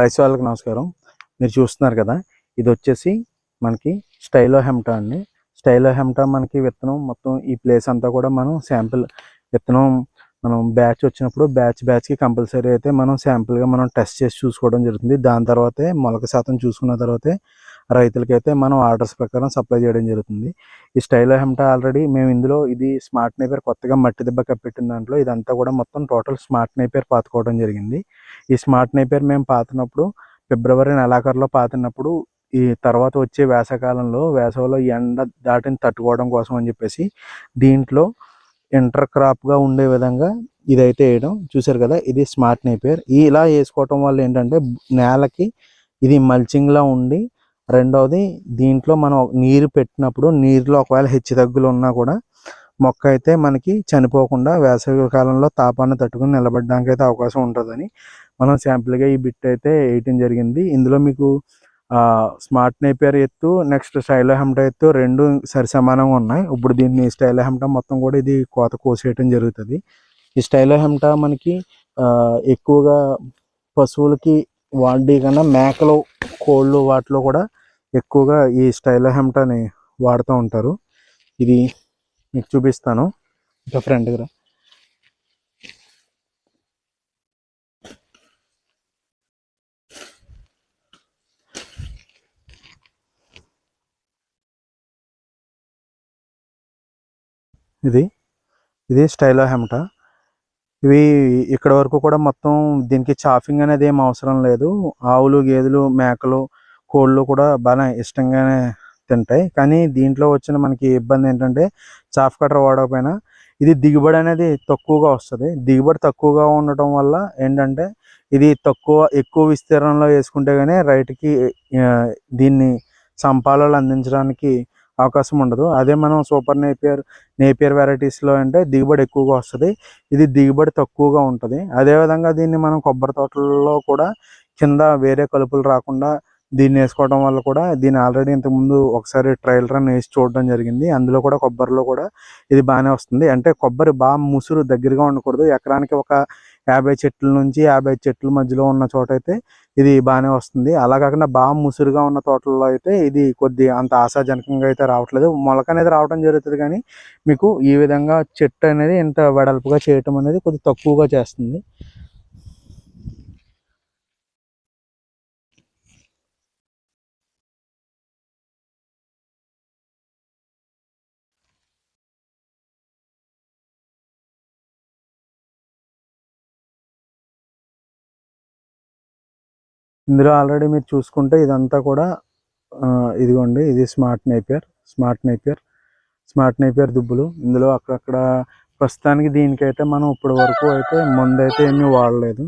Rice వాళ్ళకి నమస్కారం. మీరు చూస్తున్నారు కదా ఇది వచ్చేసి మనకి స్టైలో హెమ్టా అండి. స్టైలో హెమ్టా మనకి విత్తనం మొత్తం ఈ ప్లేస్ అంతా కూడా మనం శాంపిల్ విత్తనం మనం బ్యాచ్ వచ్చినప్పుడు బ్యాచ్ బ్యాచ్కి కంపల్సరీ అయితే మనం శాంపిల్గా మనం టెస్ట్ చేసి చూసుకోవడం జరుగుతుంది. దాని తర్వాతే మొలక శాతం చూసుకున్న తర్వాతే రైతులకైతే మనం ఆర్డర్స్ ప్రకారం సప్లై చేయడం జరుగుతుంది. ఈ స్టైలో హెమ్టా ఆల్రెడీ మేము ఇందులో ఇది స్మార్ట్ నైపేర్ కొత్తగా మట్టి దెబ్బ కప్పెట్టిన దాంట్లో ఇదంతా కూడా మొత్తం టోటల్ స్మార్ట్ నైపేర్ పాతుకోవడం జరిగింది. ఈ స్మార్ట్ నైపేర్ మేము పాతినప్పుడు ఫిబ్రవరి నెలాఖరులో పాతినప్పుడు ఈ తర్వాత వచ్చే వేసవకాలంలో వేసవిలో ఎండ దాటిని తట్టుకోవడం కోసం అని చెప్పేసి దీంట్లో ఇంటర్ క్రాప్గా ఉండే విధంగా ఇదైతే వేయడం చూసారు కదా ఇది స్మార్ట్ నైపేర్. ఇలా వేసుకోవటం వల్ల ఏంటంటే నేలకి ఇది మల్చింగ్లా ఉండి రెండవది దీంట్లో మనం నీరు పెట్టినప్పుడు నీరులో ఒకవేళ హెచ్చు తగ్గులు ఉన్నా కూడా మొక్క అయితే మనకి చనిపోకుండా వేసవి కాలంలో తాపాన్ని తట్టుకుని నిలబడడానికి అయితే అవకాశం ఉంటుందని మనం శాంపుల్గా ఈ బిట్ అయితే వేయటం జరిగింది. ఇందులో మీకు స్మార్ట్ నేపియర్ ఎత్తు నెక్స్ట్ స్టైలో హెమ్టా ఎత్తు రెండు సరి సమానంగా ఉన్నాయి. ఇప్పుడు దీన్ని స్టైలో హెమ్ట మొత్తం కూడా ఇది కోత కోసేయటం జరుగుతుంది. ఈ స్టైలో హెమ్టా మనకి ఎక్కువగా పశువులకి వాడి కన్నా మేకలు కోళ్ళు వాటిలో కూడా ఎక్కువగా ఈ స్టైలో హెమ్టాని వాడుతూ ఉంటారు. ఇది మీకు చూపిస్తాను. ఇంకా ఫ్రంట్ దగ్గర. ఇది ఇది స్టైలో హెమ్టా. ఇవి ఇక్కడ వరకు కూడా మొత్తం దీనికి చాఫింగ్ అనేది ఏం అవసరం లేదు. ఆవులు గేదెలు మేకలు కోళ్ళు కూడా బాగా ఇష్టంగానే తింటాయి. కానీ దీంట్లో వచ్చిన మనకి ఇబ్బంది ఏంటంటే చాఫ్ కటర్ వాడకపోయినా ఇది దిగుబడి అనేది తక్కువగా వస్తుంది. దిగుబడి తక్కువగా ఉండటం వల్ల ఏంటంటే ఇది తక్కువ ఎక్కువ విస్తీర్ణంలో వేసుకుంటే కానీ రైతుకి దీన్ని సంపాలలో అందించడానికి అవకాశం ఉండదు. అదే మనం సూపర్ నేపియర్ నేపియర్ వెరైటీస్లో అంటే దిగుబడి ఎక్కువగా వస్తుంది. ఇది దిగుబడి తక్కువగా ఉంటుంది. అదేవిధంగా దీన్ని మనం కొబ్బరి తోటల్లో కూడా కింద వేరే కలుపులు రాకుండా దీన్ని వేసుకోవడం వల్ల కూడా దీన్ని ఆల్రెడీ ఇంతకుముందు ఒకసారి ట్రయల్ రన్ వేసి చూడడం జరిగింది. అందులో కూడా కొబ్బరిలో కూడా ఇది బాగానే వస్తుంది. అంటే కొబ్బరి బాగా ముసురు దగ్గరగా ఉండకూడదు. ఎకరానికి ఒక యాభై చెట్ల నుంచి యాభై చెట్ల మధ్యలో ఉన్న చోట అయితే ఇది బాగానే వస్తుంది. అలా కాకుండా బాగా ముసురుగా ఉన్న తోటల్లో అయితే ఇది కొద్ది అంత ఆశాజనకంగా అయితే రావట్లేదు. మొలక అనేది రావడం జరుగుతుంది కానీ మీకు ఈ విధంగా చెట్టు అనేది ఇంత వెడల్పుగా చేయటం అనేది కొద్ది తక్కువగా చేస్తుంది. ఇందులో ఆల్రెడీ మీరు చూసుకుంటే ఇదంతా కూడా ఇదిగోండి ఇది smart Napier smart Napier smart Napier దుబ్బులు. ఇందులో అక్కడక్కడ ప్రస్తుతానికి దీనికైతే మనం ఇప్పటి వరకు అయితే ముందైతే అయితే ఏమీ వాడలేదు.